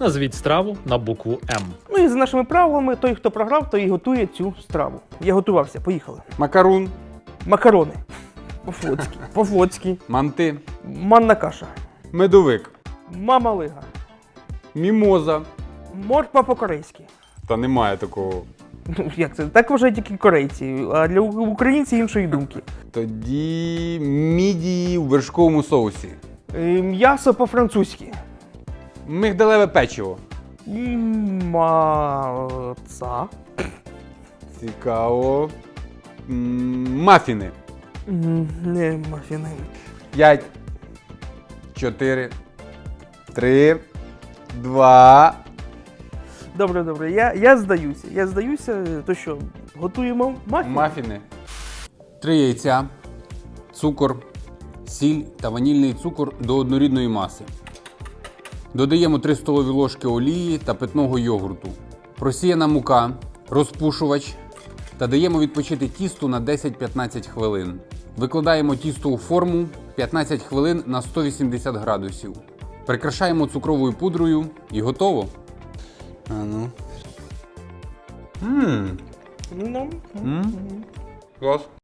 Назвіть страву на букву М. Ну і за нашими правилами, той, хто програв, той і готує цю страву. Я готувався, поїхали. Макарун, Макарони. По-флотськи. По-флотськи. манти, Манна каша. медовик, Мама лига. мімоза. Морква по-корейськи. Та немає такого. Ну, як це? Так вважають тільки корейці, а для у- українців іншої думки. Тоді мідії в вершковому соусі. Е, М'ясо по-французьки. Мигдалеве печиво. Маца. Цікаво. Мафіни. Не мафіни. 5, 4, 3, 2. Добре, добре. Я, я здаюся. Я здаюся, то що, готуємо мафін? Мафіни. Три яйця, цукор, сіль та ванільний цукор до однорідної маси. Додаємо 3 столові ложки олії та питного йогурту. Просіяна мука, розпушувач та даємо відпочити тісту на 10-15 хвилин. Викладаємо тісто у форму 15 хвилин на 180 градусів. Прикрашаємо цукровою пудрою і готово. А ну. Ммм. Ну, Клас.